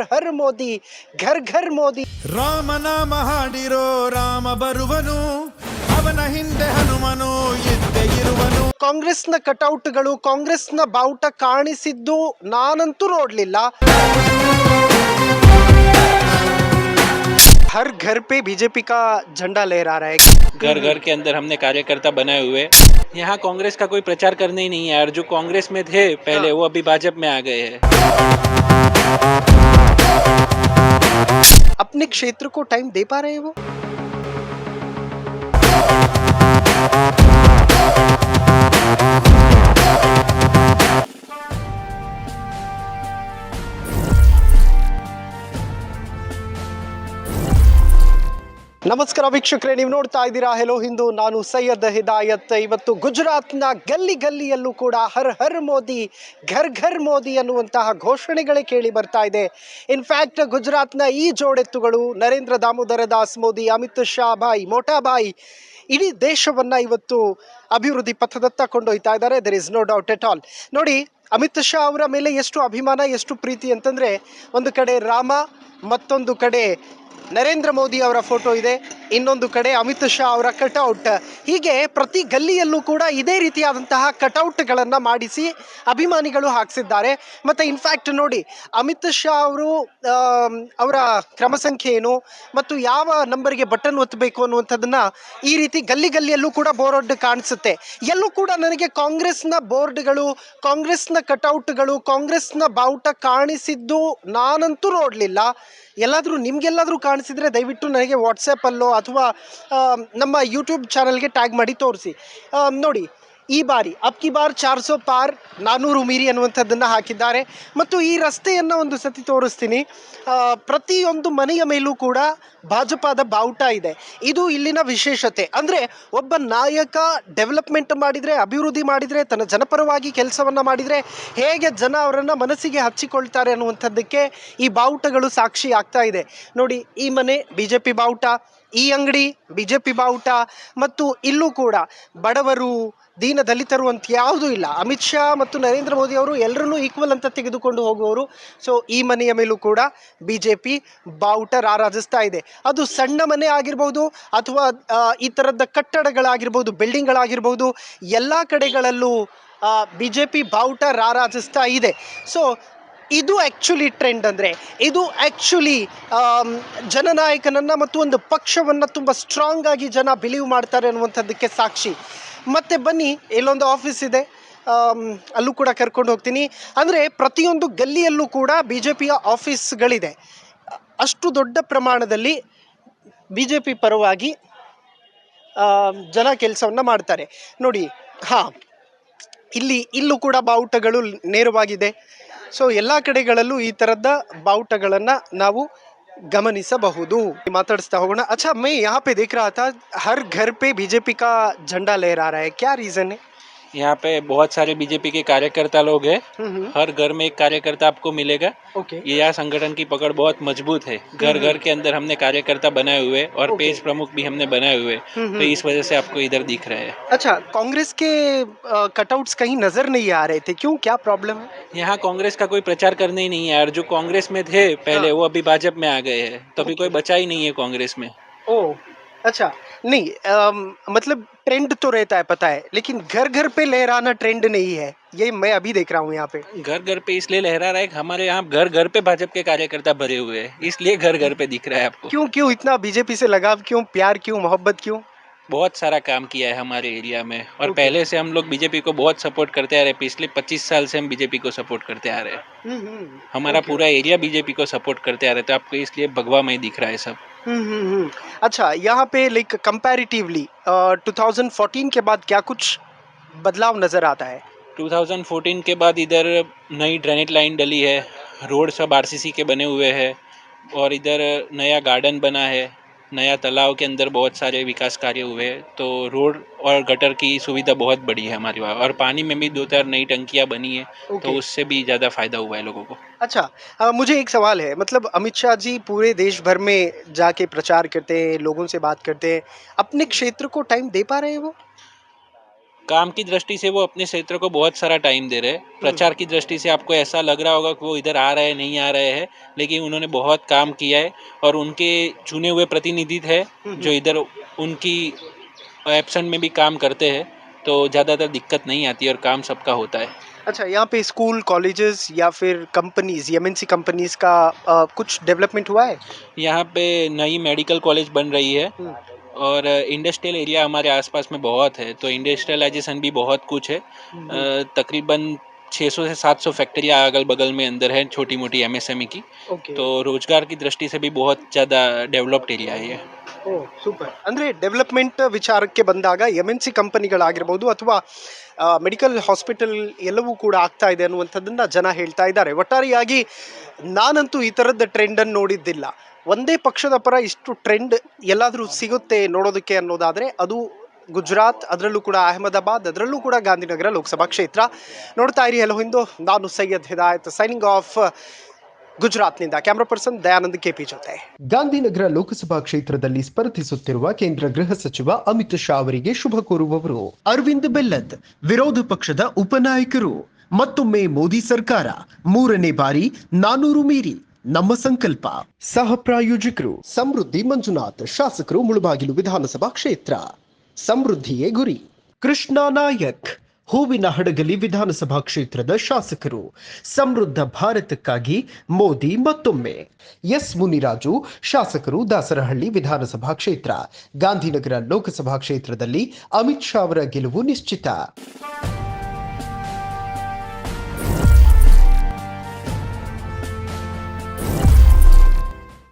ಹರ್ ಹರ್ ಮೋದಿ ಘರ್ ಘರ್ ಮೋದಿ ರಾಮನಾಮ ಹಾಡಿರೋ ರಾಮ ಬರುವನು ಅವನ ಹಿಂದೆ ಹನುಮನು ಇದ್ದೇ ಇರುವನು ಕಾಂಗ್ರೆಸ್ನ ಕಟೌಟ್ಗಳು ಕಾಂಗ್ರೆಸ್ನ ಬಾವುಟ ಕಾಣಿಸಿದ್ದು ನಾನಂತೂ ನೋಡ್ಲಿಲ್ಲ हर घर पे बीजेपी का झंडा लहरा रहा है घर घर के अंदर हमने कार्यकर्ता बनाए हुए यहाँ कांग्रेस का कोई प्रचार करने ही नहीं है और जो कांग्रेस में थे पहले वो अभी भाजपा में आ गए हैं अपने क्षेत्र को टाइम दे पा रहे हैं? वो ನಮಸ್ಕಾರ ವೀಕ್ಷಕರೇ, ನೀವು ನೋಡ್ತಾ ಇದ್ದೀರಾ ಹೆಲೋ ಹಿಂದೂ ನಾನು ಸೈಯದ್ ಹಿದಾಯತ್. ಇವತ್ತು ಗುಜರಾತ್ನ ಗಲ್ಲಿ ಗಲ್ಲಿಯಲ್ಲೂ ಕೂಡ ಹರ್ ಹರ್ ಮೋದಿ, ಘರ್ ಘರ್ ಮೋದಿ ಅನ್ನುವಂತಹ ಘೋಷಣೆಗಳೇ ಕೇಳಿ ಬರ್ತಾ ಇದೆ. ಇನ್ಫ್ಯಾಕ್ಟ್ ಗುಜರಾತ್ನ ಈ ಜೋಡೆತ್ತುಗಳು ನರೇಂದ್ರ ದಾಮೋದರ ದಾಸ್ ಮೋದಿ, ಅಮಿತ್ ಶಾ ಭಾಯಿ ಮೋಟಾಬಾಯಿ ಇಡೀ ದೇಶವನ್ನ ಇವತ್ತು ಅಭಿವೃದ್ಧಿ ಪಥದತ್ತ ಕೊಂಡೊಯ್ತಾ ಇದ್ದಾರೆ. There is no doubt at all ನೋಡಿ, ಅಮಿತ್ ಶಾ ಅವರ ಮೇಲೆ ಎಷ್ಟು ಅಭಿಮಾನ, ಎಷ್ಟು ಪ್ರೀತಿ ಅಂತಂದ್ರೆ ಒಂದು ಕಡೆ ರಾಮ, ಮತ್ತೊಂದು ಕಡೆ ನರೇಂದ್ರ ಮೋದಿ ಅವರ ಫೋಟೋ ಇದೆ. ಇನ್ನೊಂದು ಕಡೆ ಅಮಿತ್ ಶಾ ಅವರ ಕಟೌಟ್. ಹೀಗೆ ಪ್ರತಿ ಗಲ್ಲಿಯಲ್ಲೂ ಕೂಡ ಇದೇ ರೀತಿಯಾದಂತಹ ಕಟೌಟ್ಗಳನ್ನು ಮಾಡಿಸಿ ಅಭಿಮಾನಿಗಳು ಹಾಕ್ಸಿದ್ದಾರೆ. ಮತ್ತು ಇನ್ಫ್ಯಾಕ್ಟ್ ನೋಡಿ, ಅಮಿತ್ ಶಾ ಅವರು ಅವರ ಕ್ರಮ ಸಂಖ್ಯೆ ಏನು, ಮತ್ತು ಯಾವ ನಂಬರ್ಗೆ ಬಟನ್ ಒತ್ತಬೇಕು ಅನ್ನುವಂಥದ್ದನ್ನು ಈ ರೀತಿ ಗಲ್ಲಿ ಗಲ್ಲಿಯಲ್ಲೂ ಕೂಡ ಬೋರ್ಡ್ ಕಾಣಿಸುತ್ತೆ. ಎಲ್ಲೂ ಕೂಡ ನನಗೆ ಕಾಂಗ್ರೆಸ್ನ ಬೋರ್ಡ್ಗಳು, ಕಾಂಗ್ರೆಸ್ನ ಕಟೌಟ್ಗಳು, ಕಾಂಗ್ರೆಸ್ನ ಬಾವುಟ ಕಾಣಿಸಿದ್ದು ನಾನಂತೂ ನೋಡಲಿಲ್ಲ. ಎಲ್ಲಾದರೂ ನಿಮಗೆಲ್ಲಾದರೂ ಕಾಣಿಸಿದರೆ ದಯವಿಟ್ಟು ನನಗೆ ವಾಟ್ಸಪ್ಪಲ್ಲೋ ಅಥವಾ ನಮ್ಮ ಯೂಟ್ಯೂಬ್ ಚಾನಲ್ಗೆ ಟ್ಯಾಗ್ ಮಾಡಿ ತೋರಿಸಿ. ನೋಡಿ ಈ ಬಾರಿ ಅಪ್ಕಿ ಬಾರ್ ಚಾರ್ ಸೋ ಪಾರ್ ನಾನೂರು ಮೀರಿ ಅನ್ನುವಂಥದ್ದನ್ನು ಹಾಕಿದ್ದಾರೆ. ಮತ್ತು ಈ ರಸ್ತೆಯನ್ನು ಒಂದು ಸತಿ ತೋರಿಸ್ತೀನಿ. ಪ್ರತಿಯೊಂದು ಮನೆಯ ಮೇಲೂ ಕೂಡ ಭಾಜಪಾದ ಬಾವುಟ ಇದೆ. ಇದು ಇಲ್ಲಿನ ವಿಶೇಷತೆ. ಅಂದರೆ ಒಬ್ಬ ನಾಯಕ ಡೆವಲಪ್ಮೆಂಟ್ ಮಾಡಿದರೆ, ಅಭಿವೃದ್ಧಿ ಮಾಡಿದರೆ, ತನ್ನ ಜನಪರವಾಗಿ ಕೆಲಸವನ್ನು ಮಾಡಿದರೆ ಹೇಗೆ ಜನ ಅವರನ್ನು ಮನಸ್ಸಿಗೆ ಹಚ್ಚಿಕೊಳ್ತಾರೆ ಅನ್ನುವಂಥದ್ದಕ್ಕೆ ಈ ಬಾವುಟಗಳು ಸಾಕ್ಷಿ ಆಗ್ತಾ ಇದೆ. ನೋಡಿ, ಈ ಮನೆ ಬಿ ಜೆ ಪಿ ಬಾವುಟ ಈ ಅಂಗಡಿ ಬಿ ಜೆ ಪಿ ಬಾವುಟ ಮತ್ತು ಇಲ್ಲೂ ಕೂಡ ಬಡವರು ದೀನ ದಲಿತರು ಅಂತ ಯಾವುದೂ ಇಲ್ಲ. ಅಮಿತ್ ಶಾ ಮತ್ತು ನರೇಂದ್ರ ಮೋದಿ ಅವರು ಎಲ್ಲರನ್ನೂ ಈಕ್ವಲ್ ಅಂತ ತೆಗೆದುಕೊಂಡು ಹೋಗುವವರು. ಸೊ ಈ ಮನೆಯ ಮೇಲೂ ಕೂಡ ಬಿ ಜೆ ಪಿ ಬಾವುಟ ರಾರಾಜಿಸ್ತಾ ಇದೆ. ಅದು ಸಣ್ಣ ಮನೆ ಆಗಿರ್ಬೋದು ಅಥವಾ ಈ ಥರದ ಕಟ್ಟಡಗಳಾಗಿರ್ಬೋದು, ಬಿಲ್ಡಿಂಗ್ಗಳಾಗಿರ್ಬೋದು, ಎಲ್ಲ ಕಡೆಗಳಲ್ಲೂ ಬಿ ಜೆ ಪಿ ಬಾವುಟ ರಾರಾಜಿಸ್ತಾ ಇದೆ. ಸೊ ಇದು ಆ್ಯಕ್ಚುಲಿ ಟ್ರೆಂಡ್ ಅಂದರೆ ಇದು ಆ್ಯಕ್ಚುಲಿ ಜನನಾಯಕನನ್ನು ಮತ್ತು ಒಂದು ಪಕ್ಷವನ್ನು ತುಂಬ ಸ್ಟ್ರಾಂಗ್ ಆಗಿ ಜನ ಬಿಲೀವ್ ಮಾಡ್ತಾರೆ ಅನ್ನುವಂಥದ್ದಕ್ಕೆ ಸಾಕ್ಷಿ. ಮತ್ತು ಬನ್ನಿ ಇಲ್ಲೊಂದು ಆಫೀಸ್ ಇದೆ ಅಲ್ಲೂ ಕೂಡ ಕರ್ಕೊಂಡು ಹೋಗ್ತೀನಿ. ಅಂದರೆ ಪ್ರತಿಯೊಂದು ಗಲ್ಲಿಯಲ್ಲೂ ಕೂಡ ಬಿ ಜೆ ಪಿಯ ಆಫೀಸ್ಗಳಿದೆ ಅಷ್ಟು ದೊಡ್ಡ ಪ್ರಮಾಣದಲ್ಲಿ ಬಿ ಜೆ ಪಿ ಪರವಾಗಿ ಆ, ಜನ ಕೆಲಸವನ್ನು ಮಾಡ್ತಾರೆ. ನೋಡಿ ಹಾಂ ಇಲ್ಲಿ ಇಲ್ಲೂ ಕೂಡ ಬಾವುಟಗಳು ನೇರವಾಗಿದೆ. ಸೊ ಎಲ್ಲ ಕಡೆಗಳಲ್ಲೂ ಈ ಥರದ ಬಾವುಟಗಳನ್ನು ನಾವು ಗಮನಿಸಬಹುದು. ಮಾತಾಡಿಸ್ತಾ ಹೋಗೋಣ. ಅಚ್ಚಾ, ಮೈ ಯಾ ಪೇ ದೇಖ್ ರಹಾ ಹರ್ ಘರ್ ಪೇ ಬಿಜೆಪಿ ಕಾ ಜೆಂಡಾ ಲಹರಾ ರಹಾ ಹೈ. ಕ್ಯಾ ರೀಸನ್ ಹೈ? यहाँ पे बहुत सारे बीजेपी के कार्यकर्ता लोग हैं। हर घर में एक कार्यकर्ता आपको मिलेगा। ओके। ये यहाँ संगठन की पकड़ बहुत मज़बूत है। घर घर के अंदर हमने कार्यकर्ता बनाए हुए और. पेज प्रमुख भी हमने बनाए हुए। तो इस वजह से आपको इधर दिख रहे हैं। अच्छा कांग्रेस के कटआउट्स कहीं नज़र नहीं आ रहे थे? क्यों? क्या प्रॉब्लम है? यहाँ कांग्रेस का कोई प्रचार करने ही नहीं है। और जो कांग्रेस में थे पहले हाँ। वो अभी भाजपा में आ गए हैं। तो अभी कोई बचा ही नहीं है कांग्रेस में। ओ अच्छा नहीं अम, मतलब ट्रेंड तो रहता है पता है लेकिन घर घर पे लहराना ट्रेंड नहीं है। ये मैं अभी देख रहा हूँ यहाँ पे। घर घर पे इसलिए लहरा रहा है कि हमारे यहाँ घर घर पे भाजपा के कार्यकर्ता भरे हुए हैं इसलिए घर घर पे दिख रहा है आपको। क्यों क्यों इतना बीजेपी से लगाव क्यों प्यार क्यों मोहब्बत क्यों? बहुत सारा काम किया है हमारे एरिया में और Okay. पहले से हम लोग बीजेपी को बहुत सपोर्ट करते आ रहे हैं पिछले 25 साल से हम बीजेपी को सपोर्ट करते आ रहे हैं। हमारा Okay. पूरा एरिया बीजेपी को सपोर्ट करते आ रहे तो आपको इसलिए भगवा में दिख रहा है सब। हम्म, हम्म, हम्म। अच्छा यहाँ पे लाइक कंपैरेटिवली 2014 के बाद क्या कुछ बदलाव नज़र आता है 2014 के बाद इधर नई ड्रेनेज लाइन डली है रोड सब आरसीसी के बने हुए हैं और इधर नया गार्डन बना है नया तालाब के अंदर बहुत सारे विकास कार्य हुए तो रोड और गटर की सुविधा बहुत बड़ी है हमारे वहाँ और पानी में भी दो चार नई टंकियाँ बनी है तो उससे भी ज़्यादा फ़ायदा हुआ है लोगों को। अच्छा आ, मुझे एक सवाल है मतलब अमित शाह जी पूरे देश भर में जाके प्रचार करते हैं लोगों से बात करते हैं अपने क्षेत्र को टाइम दे पा रहे हैं वो? काम की दृष्टि से वो अपने क्षेत्र को बहुत सारा टाइम दे रहे हैं। प्रचार की दृष्टि से आपको ऐसा लग रहा होगा कि वो इधर आ रहे हैं नहीं आ रहे हैं लेकिन उन्होंने बहुत काम किया है और उनके चुने हुए प्रतिनिधि है जो इधर उनकी एब्सेंट में भी काम करते हैं तो ज़्यादातर दिक्कत नहीं आती और काम सबका होता है। अच्छा यहाँ पे स्कूल कॉलेजेस या फिर कंपनीज़ एमएनसी कंपनीज़ का अ, कुछ डेवलपमेंट हुआ है? यहाँ पे नई मेडिकल कॉलेज बन रही है। हम्म। और इंडस्ट्रियल एरिया हमारे आसपास में बहुत है तो इंडस्ट्रियलाइजेशन भी बहुत कुछ है अ, तकरीबन 600 से 700 फैक्ट्रियाँ अगल बगल में अंदर है छोटी मोटी एमएसएमई की ಓಕೆ तो रोजगार की दृष्टि से भी बहुत ज़्यादा डेवलप्ड एरिया है ये ಓ ಸೂಪರ್ ಅಂದ್ರೆ ಡೆವಲಪ್ಮೆಂಟ್ ವಿಚಾರಕ್ಕೆ ಬಂದಾಗ ಎಮ್ ಎನ್ ಸಿ ಕಂಪನಿಗಳಾಗಿರ್ಬೋದು ಅಥವಾ ಮೆಡಿಕಲ್ ಹಾಸ್ಪಿಟಲ್ ಎಲ್ಲವೂ ಕೂಡ ಆಗ್ತಾ ಇದೆ ಅನ್ನುವಂಥದ್ದನ್ನ ಜನ ಹೇಳ್ತಾ ಇದ್ದಾರೆ ಒಟ್ಟಾರೆಯಾಗಿ ನಾನಂತೂ ಈ ಥರದ ಟ್ರೆಂಡನ್ನು ನೋಡಿದ್ದಿಲ್ಲ ಒಂದೇ ಪಕ್ಷದ ಪರ ಇಷ್ಟು ಟ್ರೆಂಡ್ ಎಲ್ಲಾದರೂ ಸಿಗುತ್ತೆ ನೋಡೋದಕ್ಕೆ ಅನ್ನೋದಾದರೆ ಅದು ಗುಜರಾತ್, ಅದರಲ್ಲೂ ಕೂಡ ಅಹಮದಾಬಾದ್, ಅದರಲ್ಲೂ ಕೂಡ ಗಾಂಧಿನಗರ ಲೋಕಸಭಾ ಕ್ಷೇತ್ರ. ನೋಡ್ತಾ ಇರಿ, ಹಲೋ ಹಿಂದೂ, ನಾನು ಸೈಯದ್ ಹಿದಾಯತ್ ಸೈನಿಂಗ್ ಆಫ್ ಗುಜರಾತ್ನಿಂದ. ಕ್ಯಾಮ್ರಾ ಪರ್ಸನ್ ದಯಾನಂದ್ ಕೆಪಿ ಜೊತೆ. ಗಾಂಧಿನಗರ ಲೋಕಸಭಾ ಕ್ಷೇತ್ರದಲ್ಲಿ ಸ್ಪರ್ಧಿಸುತ್ತಿರುವ ಕೇಂದ್ರ ಗೃಹ ಸಚಿವ ಅಮಿತ್ ಶಾ ಅವರಿಗೆ ಶುಭ ಕೋರುವವರು. ಅರವಿಂದ್ ಬೆಲ್ಲದ್ ವಿರೋಧ ಪಕ್ಷದ ಉಪನಾಯಕರು. ಮತ್ತೊಮ್ಮೆ ಮೋದಿ ಸರ್ಕಾರ, ಮೂರನೇ ಬಾರಿ ನಾನೂರು ಮೀರಿ. ನಮ್ಮ ಸಂಕಲ್ಪ. ಸಹ ಪ್ರಾಯೋಜಕರು ಸಮೃದ್ಧಿ ಮಂಜುನಾಥ್ ಶಾಸಕರು ಮುಳುಬಾಗಿಲು ವಿಧಾನಸಭಾ ಕ್ಷೇತ್ರ. ಸಮೃದ್ಧಿಯೇ ಗುರಿ. ಕೃಷ್ಣ ನಾಯಕ್ ಹೂವಿನ ಹಡಗಲಿ ವಿಧಾನಸಭಾ ಕ್ಷೇತ್ರದ ಶಾಸಕರು. ಸಮೃದ್ಧ ಭಾರತಕ್ಕಾಗಿ ಮೋದಿ ಮತ್ತೊಮ್ಮೆ. ಎಸ್ ಮುನಿರಾಜು ಶಾಸಕರು ದಾಸರಹಳ್ಳಿ ವಿಧಾನಸಭಾ ಕ್ಷೇತ್ರ. ಗಾಂಧಿನಗರ ಲೋಕಸಭಾ ಕ್ಷೇತ್ರದಲ್ಲಿ ಅಮಿತ್ ಶಾ ಅವರ ಗೆಲುವು ನಿಶ್ಚಿತ.